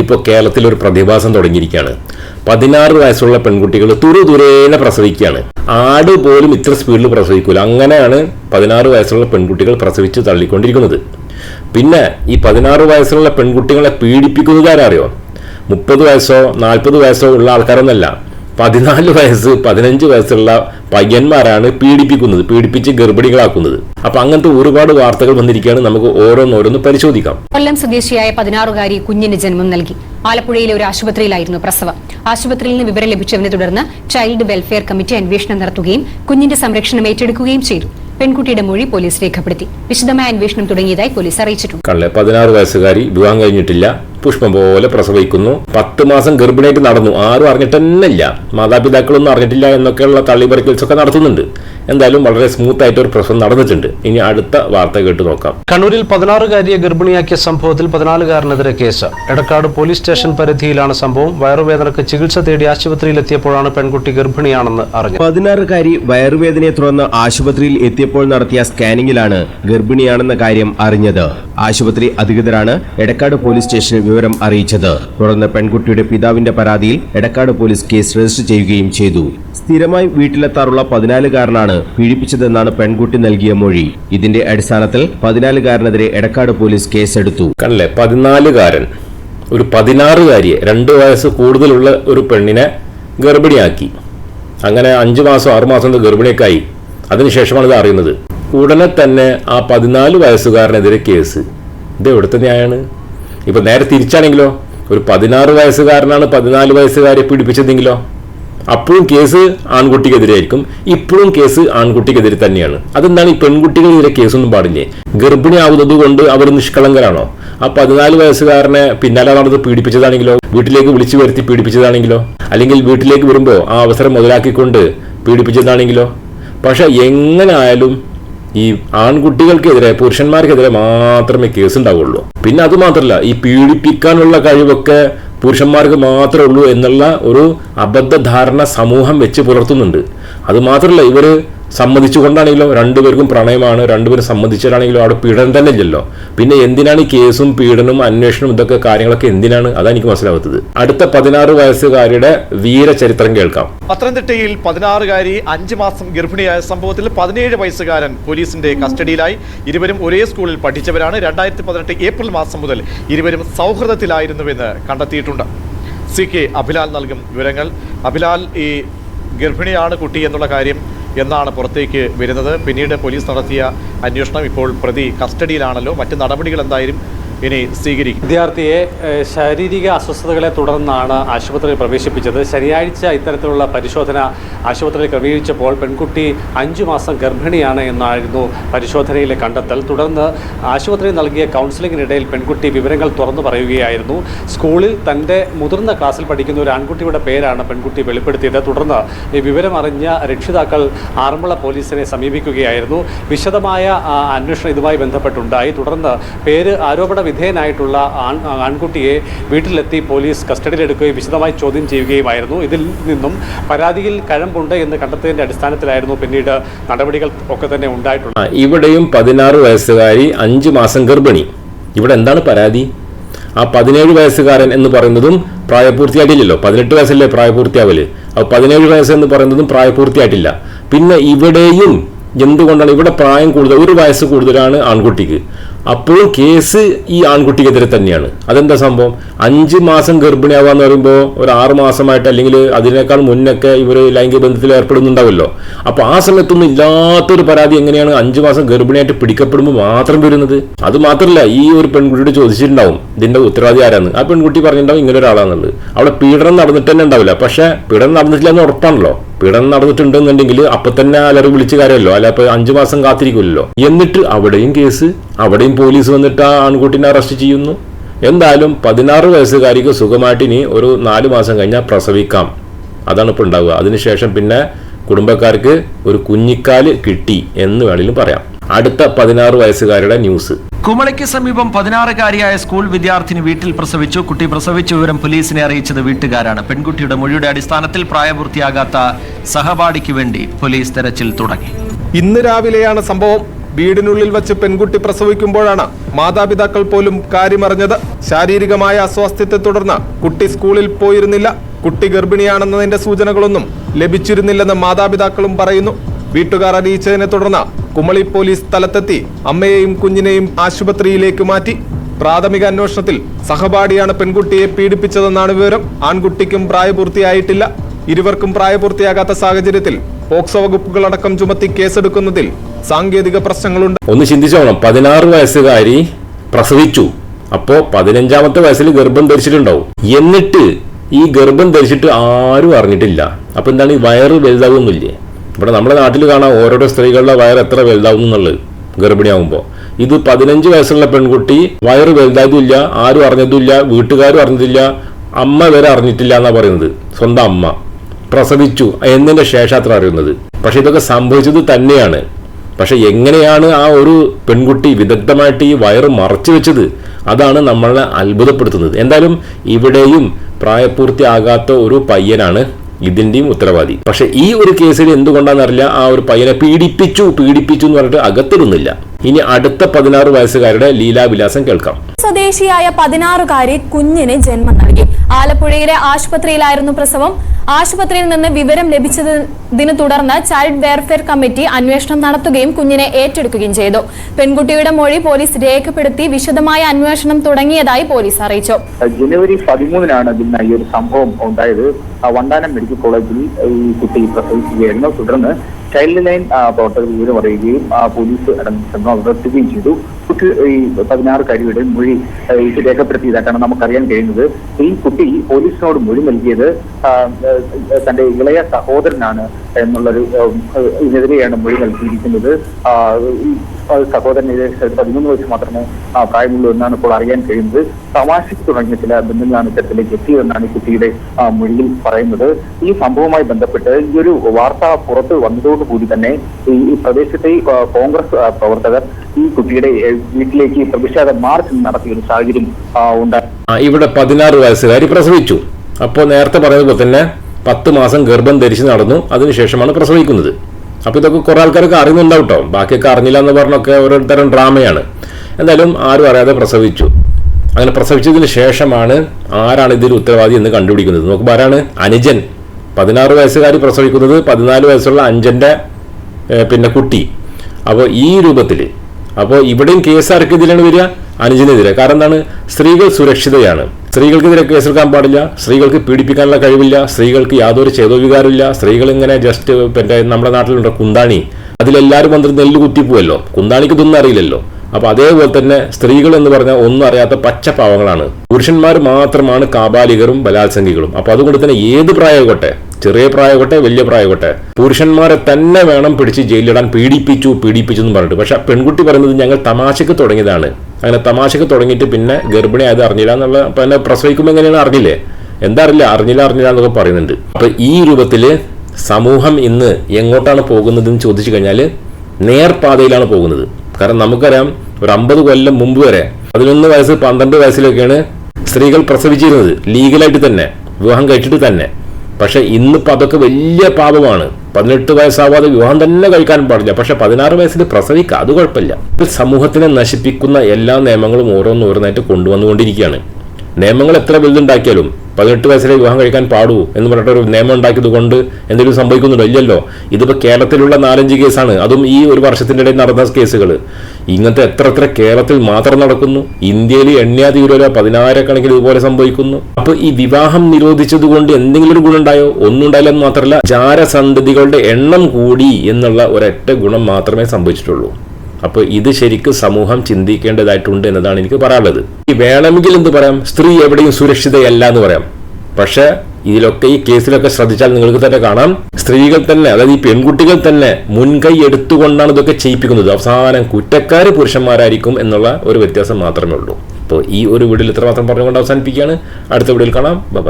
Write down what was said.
ഇപ്പോൾ കേരളത്തിൽ ഒരു പ്രതിഭാസം തുടങ്ങിയിരിക്കുകയാണ്. പതിനാറ് വയസ്സുള്ള പെൺകുട്ടികൾ തുരു തുരേനെ പ്രസവിക്കുകയാണ്. ആട് പോലും ഇത്ര സ്പീഡിൽ പ്രസവിക്കൂല. അങ്ങനെയാണ് പതിനാറ് വയസ്സുള്ള പെൺകുട്ടികൾ പ്രസവിച്ച് തള്ളിക്കൊണ്ടിരിക്കുന്നത്. പിന്നെ ഈ പതിനാറ് വയസ്സുള്ള പെൺകുട്ടികളെ പീഡിപ്പിക്കുന്നതാരറിയോ മുപ്പത് വയസ്സോ നാൽപ്പത് വയസ്സോ ഉള്ള ആൾക്കാരൊന്നല്ല. പതിനാല് വയസ്സ് പതിനഞ്ച് വയസ്സുള്ള പയ്യന്മാരാണ് പീഡിപ്പിക്കുന്നത് പീഡിപ്പിച്ച് ഗർഭിണികളാക്കുന്നത്. അപ്പൊ അങ്ങനത്തെ ഒരുപാട് വാർത്തകൾ വന്നിരിക്കുകയാണ്. നമുക്ക് ഓരോന്നോരോന്ന് പരിശോധിക്കാം. കൊല്ലം സ്വദേശിയായ പതിനാറുകാരി കുഞ്ഞിന് ജന്മം നൽകി. ആലപ്പുഴയിലെ ഒരു ആശുപത്രിയിലായിരുന്നു പ്രസവം. ആശുപത്രിയിൽ നിന്ന് വിവരം ലഭിച്ചതിനെ തുടർന്ന് ചൈൽഡ് വെൽഫെയർ കമ്മിറ്റി അന്വേഷണം നടത്തുകയും കുഞ്ഞിന്റെ സംരക്ഷണം ഏറ്റെടുക്കുകയും ചെയ്തു. പെൺകുട്ടിയുടെ മൊഴി പോലീസ് രേഖപ്പെടുത്തി. വിശദമായ അന്വേഷണം തുടങ്ങിയതായി പോലീസ് അറിയിച്ചിട്ടുണ്ട്. പതിനാറ് വയസ്സുകാരി വിവാഹം കഴിഞ്ഞിട്ടില്ല. പുഷ്പം പോലെ പ്രസവിക്കുന്നു. പത്ത് മാസം ഗർഭിണിയായിട്ട് നടന്നു. ആരും അറിഞ്ഞിട്ട് തന്നെ ഇല്ല. മാതാപിതാക്കളൊന്നും അറിഞ്ഞിട്ടില്ല എന്നൊക്കെയുള്ള തള്ളി ഒക്കെ നടത്തുന്നുണ്ട്. എന്തായാലും വളരെ സ്മൂത്ത് ആയിട്ട് ഒരു പ്രസവം നടന്നിട്ടുണ്ട്. ഇനി അടുത്ത വാർത്ത കേട്ട് നോക്കാം. കണ്ണൂരിൽ പതിനാറുകാരിയെ ഗർഭിണിയാക്കിയ സംഭവത്തിൽ പതിനാലുകാരനെതിരെ കേസ്. എടക്കാട് പോലീസ് സ്റ്റേഷൻ പരിധിയിലാണ് സംഭവം. വയറുവേദനക്ക് ചികിത്സ തേടി ആശുപത്രിയിൽ എത്തിയപ്പോഴാണ് പെൺകുട്ടി ഗർഭിണിയാണെന്ന് അറിഞ്ഞു പതിനാറുകാരി വയറുവേദനയെ തുടർന്ന് ആശുപത്രിയിൽ എത്തിയപ്പോൾ നടത്തിയ സ്കാനിംഗിലാണ് ഗർഭിണിയാണെന്ന കാര്യം അറിഞ്ഞത്. ആശുപത്രി അധികൃതരാണ് എടക്കാട് പോലീസ് സ്റ്റേഷനിൽ വിവരം അറിയിച്ചത്. തുടർന്ന് പെൺകുട്ടിയുടെ പിതാവിന്റെ പരാതിയിൽ എടക്കാട് പോലീസ് കേസ് രജിസ്റ്റർ ചെയ്യുകയും ചെയ്തു. സ്ഥിരമായി വീട്ടിലെത്താറുള്ള പതിനാലുകാരനാണ് പീഡിപ്പിച്ചതെന്നാണ് പെൺകുട്ടി നൽകിയ മൊഴി. ഇതിന്റെ അടിസ്ഥാനത്തിൽ പതിനാലുകാരനെതിരെ എടക്കാട് പോലീസ് കേസെടുത്തു. കണ്ടല്ലേ പതിനാലുകാരൻ ഒരു പതിനാറുകാരിയെ രണ്ട് വയസ്സ് കൂടുതലുള്ള ഒരു പെണ്ണിനെ ഗർഭിണിയാക്കി. അങ്ങനെ അഞ്ച് മാസം ആറു മാസം കൊണ്ട് ഗർഭിണിയൊക്കെ ആയി. അതിനുശേഷമാണ് ഇത് അറിയുന്നത്. ഉടനെ തന്നെ ആ പതിനാല് വയസ്സുകാരനെതിരെ കേസ്. ഇത് എവിടുത്തെ ന്യായമാണ് ഇപ്പം നേരെ തിരിച്ചാണെങ്കിലോ? ഒരു പതിനാറ് വയസ്സുകാരനാണ് പതിനാല് വയസ്സുകാരെ പീഡിപ്പിച്ചതെങ്കിലോ? അപ്പോഴും കേസ് ആൺകുട്ടിക്കെതിരെ ആയിരിക്കും ഇപ്പോഴും കേസ് ആൺകുട്ടിക്കെതിരെ തന്നെയാണ്. അതെന്താണ് ഈ പെൺകുട്ടികൾക്കെതിരെ കേസൊന്നും പാടില്ലേ? ഗർഭിണിയാവുന്നത് കൊണ്ട് അവർ നിഷ്കളങ്കരാണോ? ആ പതിനാല് വയസ്സുകാരനെ പിന്നാലെ നടന്ന് പീഡിപ്പിച്ചതാണെങ്കിലോ? വീട്ടിലേക്ക് വിളിച്ചു വരുത്തി പീഡിപ്പിച്ചതാണെങ്കിലോ? അല്ലെങ്കിൽ വീട്ടിലേക്ക് വരുമ്പോൾ ആ അവസരം മുതലാക്കിക്കൊണ്ട് പീഡിപ്പിച്ചതാണെങ്കിലോ? പക്ഷെ എങ്ങനെയായാലും ഈ ആൺകുട്ടികൾക്കെതിരെ പുരുഷന്മാർക്കെതിരെ മാത്രമേ കേസ് ഉണ്ടാവുള്ളൂ പിന്നെ അത് മാത്രമല്ല ഈ പീഡിപ്പിക്കാനുള്ള കഴിവൊക്കെ പുരുഷന്മാർക്ക് മാത്രമേ ഉള്ളൂ എന്നുള്ള ഒരു അബദ്ധധാരണ സമൂഹം വെച്ച് പുലർത്തുന്നുണ്ട്. അത് മാത്രമല്ല ഇവർ സമ്മതിച്ചുകൊണ്ടാണെങ്കിലോ രണ്ടുപേർക്കും പ്രണയമാണ് രണ്ടുപേരും സമ്മതിച്ചിട്ടാണെങ്കിലോ അവിടെ പീഡനം തന്നെ ഇല്ലല്ലോ. പിന്നെ എന്തിനാണ് ഈ കേസും പീഡനവും അന്വേഷണവും ഇതൊക്കെ കാര്യങ്ങളൊക്കെ എന്തിനാണ്? അതാണ് എനിക്ക് മനസ്സിലാവാത്തത്. അടുത്ത പതിനാറ് വയസ്സുകാരിയുടെ വീരചരിത്രം കേൾക്കാം. പത്തനംതിട്ടയിൽ പതിനാറുകാരി അഞ്ച് മാസം ഗർഭിണിയായ സംഭവത്തിൽ പതിനേഴ് വയസ്സുകാരൻ പോലീസിന്റെ കസ്റ്റഡിയിലായി. ഇരുവരും ഒരേ സ്കൂളിൽ പഠിച്ചവരാണ്. രണ്ടായിരത്തി പതിനെട്ട് ഏപ്രിൽ മാസം മുതൽ ഇരുവരും സൗഹൃദത്തിലായിരുന്നുവെന്ന് കണ്ടെത്തിയിട്ടുണ്ട്. സി കെ അഭിലാൽ നൽകും വിവരങ്ങൾ. അഭിലാൽ ഈ ഗർഭിണിയാണ് കുട്ടി എന്നുള്ള കാര്യം എന്നാണ് പുറത്തേക്ക് വരുന്നത്. പിന്നീട് പോലീസ് നടത്തിയ അന്വേഷണം ഇപ്പോൾ പ്രതി കസ്റ്റഡിയിലാണല്ലോ. മറ്റ് നടപടികൾ എന്തായാലും ഇനി സ്വീകരിക്കും. വിദ്യാർത്ഥിയെ ശാരീരിക അസ്വസ്ഥതകളെ തുടർന്നാണ് ആശുപത്രിയിൽ പ്രവേശിപ്പിച്ചത്. ശനിയാഴ്ച ഇത്തരത്തിലുള്ള പരിശോധന ആശുപത്രിയിൽ ക്രമീകരിച്ചപ്പോൾ പെൺകുട്ടി അഞ്ചു മാസം ഗർഭിണിയാണ് എന്നായിരുന്നു പരിശോധനയിലെ കണ്ടെത്തൽ. തുടർന്ന് ആശുപത്രി നൽകിയ കൗൺസിലിങ്ങിനിടയിൽ പെൺകുട്ടി വിവരങ്ങൾ തുറന്നു പറയുകയായിരുന്നു. സ്കൂളിൽ തന്റെ മുതിർന്ന ക്ലാസ്സിൽ പഠിക്കുന്ന ഒരു ആൺകുട്ടിയുടെ പേരാണ് പെൺകുട്ടി വെളിപ്പെടുത്തിയത്. തുടർന്ന് ഈ വിവരമറിഞ്ഞ രക്ഷിതാക്കൾ ആറന്മുള പോലീസിനെ സമീപിക്കുകയായിരുന്നു. വിശദമായ അന്വേഷണം ഇതുമായി ബന്ധപ്പെട്ടുണ്ടായി. തുടർന്ന് പേര് ആരോപണ വിധേയനായിട്ടുള്ള ആൺ ആൺകുട്ടിയെ വീട്ടിലെത്തി പോലീസ് കസ്റ്റഡിയിലെടുക്കുകയും വിശദമായി ചോദ്യം ചെയ്യുകയുമായിരുന്നു. ഇതിൽ നിന്നും പരാതിയിൽ കഴമ്പുണ്ട് എന്ന് കണ്ടെത്തിയതിന്റെ അടിസ്ഥാനത്തിലായിരുന്നു പിന്നീട് നടപടികൾ ഒക്കെ തന്നെ ഉണ്ടായിട്ടുള്ളത്. ഇവിടെയും പതിനാറ് വയസ്സുകാരി അഞ്ച് മാസം ഗർഭിണി. ഇവിടെ എന്താണ് പരാതി? ആ പതിനേഴ് വയസ്സുകാരൻ എന്ന് പറയുന്നതും പ്രായപൂർത്തിയായിട്ടില്ലല്ലോ. പതിനെട്ട് വയസ്സല്ലേ പ്രായപൂർത്തിയാവൽ? അപ്പോൾ പതിനേഴ് വയസ്സ് എന്ന് പറയുന്നതും പ്രായപൂർത്തിയായിട്ടില്ല. പിന്നെ ഇവിടെയും എന്തുകൊണ്ടാണ് ഇവിടെ പ്രായം കൂടുതൽ ഒരു വയസ്സ് കൂടുതലാണ് ആൺകുട്ടിക്ക്? അപ്പോഴും കേസ് ഈ ആൺകുട്ടിക്കെതിരെ തന്നെയാണ്. അതെന്താ സംഭവം? അഞ്ച് മാസം ഗർഭിണിയാവാന്ന് പറയുമ്പോൾ ഒരു ആറ് മാസമായിട്ട് അല്ലെങ്കിൽ അതിനേക്കാൾ മുന്നൊക്കെ ഇവർ ലൈംഗിക ബന്ധത്തിൽ ഏർപ്പെടുന്നുണ്ടാവുമല്ലോ അപ്പൊ ആ സമയത്തൊന്നും ഇല്ലാത്തൊരു പരാതി എങ്ങനെയാണ് അഞ്ച് മാസം ഗർഭിണിയായിട്ട് പിടിക്കപ്പെടുമ്പോൾ മാത്രം വരുന്നത്? അത് മാത്രമല്ല ഈ ഒരു പെൺകുട്ടിയോട് ചോദിച്ചിട്ടുണ്ടാവും ഇതിന്റെ ഉത്തരവാദി ആരാന്ന്? ആ പെൺകുട്ടി പറഞ്ഞിട്ടുണ്ടാവും ഇങ്ങനെ ഒരാളാണെന്നുള്ളത് അവിടെ പീഡനം നടന്നിട്ട് തന്നെ ഉണ്ടാവില്ല. പക്ഷെ പീഡനം നടന്നിട്ടില്ല എന്ന് ഉറപ്പാണല്ലോ. പീഡനം നടന്നിട്ടുണ്ടെന്നുണ്ടെങ്കിൽ അപ്പൊ തന്നെ അലറി വിളിച്ച കാര്യമല്ലോ. അല്ല അപ്പൊ അഞ്ചു മാസം കാത്തിരിക്കുമല്ലോ എന്നിട്ട് അവിടെയും കേസ് അവിടെയും പോലീസ് വന്നിട്ട് ആ ആൺകുട്ടിനെ അറസ്റ്റ് ചെയ്യുന്നു. എന്തായാലും പതിനാറ് വയസ്സുകാരിക്ക് സുഖമായിട്ട് ഇനി ഒരു നാല് മാസം കഴിഞ്ഞാൽ പ്രസവിക്കാം. അതാണ് ഇപ്പോൾ ഉണ്ടാവുക. അതിനുശേഷം പിന്നെ കുടുംബക്കാർക്ക് ഒരു കുഞ്ഞിക്കാൽ കിട്ടി എന്ന് വേണമെങ്കിലും പറയാം. അടുത്ത പതിനാറ് വയസ്സുകാരുടെ ന്യൂസ്. കുമളിക്ക് സമീപം പതിനാറുകാരിയായ സ്കൂൾ വിദ്യാർത്ഥിനി വീട്ടിൽ പ്രസവിച്ചു. കുട്ടി പ്രസവിച്ച വിവരം പോലീസിനെ അറിയിച്ചത് വീട്ടുകാരാണ്. പെൺകുട്ടിയുടെ മൊഴിയുടെ അടിസ്ഥാനത്തിൽ പ്രായപൂർത്തിയാകാത്ത സഹപാഠിക്ക് വേണ്ടി പോലീസ് തെരച്ചിൽ തുടങ്ങി. ഇന്ന് രാവിലെയാണ് സംഭവം. വീടിനുള്ളിൽ വച്ച് പെൺകുട്ടി പ്രസവിക്കുമ്പോഴാണ് മാതാപിതാക്കൾ പോലും കാര്യമറിഞ്ഞത്. ശാരീരികമായ അസ്വാസ്ഥ്യത്തെ തുടർന്ന് കുട്ടി സ്കൂളിൽ പോയിരുന്നില്ല. കുട്ടി ഗർഭിണിയാണെന്നതിന്റെ സൂചനകളൊന്നും ലഭിച്ചിരുന്നില്ലെന്ന് മാതാപിതാക്കളും പറയുന്നു. വീട്ടുകാർ അറിയിച്ചതിനെ തുടർന്ന് കുമളി പോലീസ് സ്ഥലത്തെത്തി അമ്മയെയും കുഞ്ഞിനെയും ആശുപത്രിയിലേക്ക് മാറ്റി. പ്രാഥമിക അന്വേഷണത്തിൽ സഹപാഠിയാണ് പെൺകുട്ടിയെ പീഡിപ്പിച്ചതെന്നാണ് വിവരം. ആൺകുട്ടിക്കും പ്രായപൂർത്തിയായിട്ടില്ല. ഇരുവർക്കും പ്രായപൂർത്തിയാകാത്ത സാഹചര്യത്തിൽ പോക്സോ വകുപ്പുകളടക്കം ചുമത്തി കേസെടുക്കുന്നതിൽ സാങ്കേതിക പ്രശ്നങ്ങളുണ്ട്. ഒന്ന് ചിന്തിച്ചോണം. പതിനാറ് വയസ്സുകാരി പ്രസവിച്ചു. അപ്പോ പതിനഞ്ചാമത്തെ വയസ്സിൽ ഗർഭം ധരിച്ചിട്ടുണ്ടാവും. എന്നിട്ട് ഈ ഗർഭം ധരിച്ചിട്ട് ആരും അറിഞ്ഞിട്ടില്ല. അപ്പൊ എന്താണ്? ഈ വയറ് വലുതാകുന്നില്ലേ ഇവിടെ നമ്മുടെ നാട്ടിൽ കാണാം ഓരോരോ സ്ത്രീകളുടെ വയർ എത്ര വലുതാവും എന്നുള്ളത് ഗർഭിണിയാവുമ്പോൾ ഇത് പതിനഞ്ച് വയസ്സുള്ള പെൺകുട്ടി വയറ് വലുതായതുമില്ല ആരും അറിഞ്ഞതുമില്ല വീട്ടുകാരും അറിഞ്ഞതില്ല അമ്മ വരെ അറിഞ്ഞിട്ടില്ല എന്നാ പറയുന്നത്. സ്വന്തം അമ്മ. പ്രസവിച്ചു. എന്നതിന്റെ ശേഷം അത്ര അറിയുന്നത്. പക്ഷെ ഇതൊക്കെ സംഭവിച്ചത് തന്നെയാണ്. പക്ഷെ എങ്ങനെയാണ് ആ ഒരു പെൺകുട്ടി വിദഗ്ധമായിട്ട് ഈ വയറ് മറച്ചു വെച്ചത്? അതാണ് നമ്മളെ അത്ഭുതപ്പെടുത്തുന്നത്. എന്തായാലും ഇവിടെയും പ്രായപൂർത്തിയാകാത്ത ഒരു പയ്യനാണ് ഇതിന്റെയും ഉത്തരവാദി. പക്ഷെ ഈ ഒരു കേസിൽ എന്തുകൊണ്ടാണെന്നറിയില്ല ആ ഒരു പയ്യനെ പീഡിപ്പിച്ചു പീഡിപ്പിച്ചു എന്ന് പറഞ്ഞിട്ട് അകത്തിരുന്നില്ല. ഇനി അടുത്ത പതിനാറ് വയസ്സുകാരുടെ ലീലാവിലാസം കേൾക്കാം. സ്വദേശിയായ പതിനാറുകാരി കുഞ്ഞിന് ജന്മം നൽകി. ആലപ്പുഴയിലെ ആശുപത്രിയിലായിരുന്നു പ്രസവം. ആശുപത്രിയിൽ നിന്ന് വിവരം ലഭിച്ചതിന് തുടർന്ന് ചൈൽഡ് വെൽഫെയർ കമ്മിറ്റി അന്വേഷണം നടത്തുകയും കുഞ്ഞിനെ ഏറ്റെടുക്കുകയും ചെയ്തു. പെൺകുട്ടിയുടെ മൊഴി പോലീസ് രേഖപ്പെടുത്തി വിശദമായ അന്വേഷണം തുടങ്ങിയതായി പോലീസ് അറിയിച്ചു. ജനുവരി പതിമൂന്നിനാണ് പിന്നെ ഈ ഒരു സംഭവം ഉണ്ടായത്. വണ്ടാനം മെഡിക്കൽ കോളേജിൽ ഈ കുട്ടി പ്രസവിക്കുകയായിരുന്നു. തുടർന്ന് ചൈൽഡ് ലൈൻ പ്രവർത്തകർ വിവരം അറിയുകയും പോലീസ് അടങ്ങി അവർ എത്തുകയും ചെയ്തു. കുട്ടി ഈ പതിനാറുകാരിയുടെ മൊഴി ആ, ഇത് രേഖപ്പെടുത്തിയതായിട്ടാണ് നമുക്കറിയാൻ കഴിയുന്നത്. ഈ കുട്ടി പോലീസിനോട് മൊഴി നൽകിയത് തന്റെ ഇളയ സഹോദരനാണ് എന്നുള്ളൊരു ഇതിനെതിരെയാണ് മൊഴി നൽകിയിരിക്കുന്നത്. സഹോദരന് പതിമൂന്ന് വയസ്സ് മാത്രമേ പ്രായമുള്ളൂ എന്നാണ് ഇപ്പോൾ അറിയാൻ കഴിയുന്നത്. തമാശയ്ക്ക് തുടങ്ങിയ ചില ബന്ധങ്ങളാണ് ഇത്തരത്തിലേക്ക് എത്തിയതെന്നാണ് ഈ കുട്ടിയുടെ മൊഴിയിൽ പറയുന്നത്. ഈ സംഭവവുമായി ബന്ധപ്പെട്ട് ഈ ഒരു വാർത്ത പുറത്ത് വന്നതോടുകൂടി തന്നെ ഈ പ്രദേശത്തെ കോൺഗ്രസ് പ്രവർത്തകർ ഈ കുട്ടിയുടെ വീട്ടിലേക്ക് പ്രതിഷേധ മാർച്ച് നടത്തിയ ഒരു സാഹചര്യം ഉണ്ടായി ഇവിടെ പതിനാറ് വയസ്സുകാരി പ്രസവിച്ചു. അപ്പോൾ നേരത്തെ പറഞ്ഞതുപോലെ തന്നെ പത്ത് മാസം ഗർഭം ധരിച്ച് നടന്നു. അതിനുശേഷമാണ് പ്രസവിക്കുന്നത്. അപ്പോൾ ഇതൊക്കെ കുറേ ആൾക്കാരൊക്കെ അറിയുന്നുണ്ടാവും കേട്ടോ. ബാക്കിയൊക്കെ അറിഞ്ഞില്ല എന്ന് പറഞ്ഞൊക്കെ ഓരോരുത്തരം ഡ്രാമയാണ്. എന്തായാലും ആരും അറിയാതെ പ്രസവിച്ചു. അങ്ങനെ പ്രസവിച്ചതിന് ശേഷമാണ് ആരാണ് ഇതിൽ ഉത്തരവാദി എന്ന് കണ്ടുപിടിക്കുന്നത്. നോക്കുമ്പോൾ ആരാണ്? അനുജൻ. പതിനാറ് വയസ്സുകാരി പ്രസവിക്കുന്നത് പതിനാല് വയസ്സുള്ള അഞ്ചന്റെ പിന്നെ കുട്ടി. അപ്പോൾ ഈ രൂപത്തിൽ അപ്പോൾ ഇവിടെയും കേസ് ആർക്കെതിരെയാണ് വരിക അനുജനെതിരെ. കാരണം എന്താണ്? സ്ത്രീകൾ സുരക്ഷിതയാണ്. സ്ത്രീകൾക്കെതിരെ കേസെടുക്കാൻ പാടില്ല സ്ത്രീകൾക്ക് പീഡിപ്പിക്കാനുള്ള കഴിവില്ല സ്ത്രീകൾക്ക് യാതൊരു ചേതോവികാരമില്ല സ്ത്രീകൾ ഇങ്ങനെ ജസ്റ്റ് നമ്മുടെ നാട്ടിലുണ്ട് കുന്താണി. അതിലെല്ലാവരും വന്നിട്ട് നെല്ല് കുത്തിപ്പോവല്ലോ കുന്താണിക്ക് ഇതൊന്നും അറിയില്ലല്ലോ. അപ്പൊ അതേപോലെ തന്നെ സ്ത്രീകൾ എന്ന് പറഞ്ഞാൽ ഒന്നും അറിയാത്ത പച്ചപ്പാവങ്ങളാണ് പുരുഷന്മാർ മാത്രമാണ് കാബാലികരും ബലാത്സംഗികളും. അപ്പൊ അതുകൊണ്ട് തന്നെ ഏത് പ്രായമായിക്കോട്ടെ? ചെറിയ പ്രായമായിക്കോട്ടെ വലിയ പ്രായമായിക്കോട്ടെ? പുരുഷന്മാരെ തന്നെ വേണം പിടിച്ച് ജയിലിടാൻ പീഡിപ്പിച്ചു പീഡിപ്പിച്ചു എന്ന് പറഞ്ഞിട്ട്. പക്ഷെ പെൺകുട്ടി പറയുന്നത് ഞങ്ങൾ തമാശക്ക് തുടങ്ങിയതാണ്. അങ്ങനെ തമാശക്ക് തുടങ്ങിയിട്ട് പിന്നെ ഗർഭിണിയായത് അറിഞ്ഞില്ല എന്നുള്ള പിന്നെ പ്രസവിക്കുമ്പോൾ എങ്ങനെയാണ് അറിഞ്ഞില്ലേ? എന്താ അറിയില്ല അറിഞ്ഞില്ല അറിഞ്ഞില്ല എന്നൊക്കെ പറയുന്നുണ്ട്. അപ്പൊ ഈ രൂപത്തിൽ സമൂഹം ഇന്ന് എങ്ങോട്ടാണ് പോകുന്നതെന്ന് ചോദിച്ചു കഴിഞ്ഞാൽ നേർപാതയിലാണ് പോകുന്നത്. കാരണം നമുക്കറിയാം ഒരു അമ്പത് കൊല്ലം മുമ്പ് വരെ പതിനൊന്ന് വയസ്സ് പന്ത്രണ്ട് വയസ്സിലൊക്കെയാണ് സ്ത്രീകൾ പ്രസവിച്ചിരുന്നത്. ലീഗലായിട്ട് തന്നെ. വിവാഹം കഴിച്ചിട്ട് തന്നെ. പക്ഷെ ഇന്നിപ്പോൾ അതൊക്കെ വലിയ പാപമാണ്. പതിനെട്ട് വയസ്സാവാതെ വിവാഹം തന്നെ കഴിക്കാൻ പാടില്ല. പക്ഷെ പതിനാറ് വയസ്സിൽ പ്രസവിക്കുക അത് കുഴപ്പമില്ല. സമൂഹത്തിനെ നശിപ്പിക്കുന്ന എല്ലാ നിയമങ്ങളും ഓരോന്നോരോന്നായിട്ട് കൊണ്ടുവന്നുകൊണ്ടിരിക്കുകയാണ്. നിയമങ്ങൾ എത്ര വലുതുണ്ടാക്കിയാലും പതിനെട്ട് വയസ്സിലെ വിവാഹം കഴിക്കാൻ പാടൂ എന്ന് പറഞ്ഞിട്ട് ഒരു നിയമം ഉണ്ടാക്കിയത് കൊണ്ട് എന്തെങ്കിലും സംഭവിക്കുന്നുണ്ടോ? ഇല്ലല്ലോ. ഇതിപ്പോൾ കേരളത്തിലുള്ള നാലഞ്ച് കേസാണ്. അതും ഈ ഒരു വർഷത്തിന്റെ ഇടയിൽ നടന്ന കേസുകൾ. ഇങ്ങനത്തെ എത്ര എത്ര കേരളത്തിൽ മാത്രം നടക്കുന്നു. ഇന്ത്യയിൽ എണ്ണിയാ തീരുവല്ല പതിനായിരക്കണക്കിന് ഇതുപോലെ സംഭവിക്കുന്നു. അപ്പോൾ ഈ വിവാഹം നിരോധിച്ചത് കൊണ്ട് എന്തെങ്കിലും ഒരു ഗുണമുണ്ടായോ? ഒന്നും ഉണ്ടായില്ലെന്ന് മാത്രമല്ല ജാരസന്തതികളുടെ എണ്ണം കൂടി എന്നുള്ള ഒരൊറ്റ ഗുണം മാത്രമേ സംഭവിച്ചിട്ടുള്ളൂ. അപ്പോൾ ഇത് ശരിക്കും സമൂഹം ചിന്തിക്കേണ്ടതായിട്ടുണ്ട് എന്നതാണ് എനിക്ക് പറയാനുള്ളത്. ഈ വേണമെങ്കിൽ എന്ത് പറയാം? സ്ത്രീ എവിടെയും സുരക്ഷിതയല്ല എന്ന് പറയാം. പക്ഷേ ഇതിലൊക്കെ ഈ കേസിലൊക്കെ ശ്രദ്ധിച്ചാൽ നിങ്ങൾക്ക് തന്നെ കാണാം. സ്ത്രീകൾ തന്നെ അതായത് ഈ പെൺകുട്ടികൾ തന്നെ മുൻകൈ എടുത്തുകൊണ്ടാണ് ഇതൊക്കെ ചെയ്യിപ്പിക്കുന്നത്. അവസാനം കുറ്റക്കാർ പുരുഷന്മാരായിരിക്കും എന്നുള്ള ഒരു വ്യത്യാസം മാത്രമേ ഉള്ളൂ. അപ്പോൾ ഈ ഒരു വീഡിയോയിൽ ഇത്രമാത്രം പറഞ്ഞുകൊണ്ട് അവസാനിപ്പിക്കുകയാണ്. അടുത്ത വീഡിയോയിൽ കാണാം. ബൈ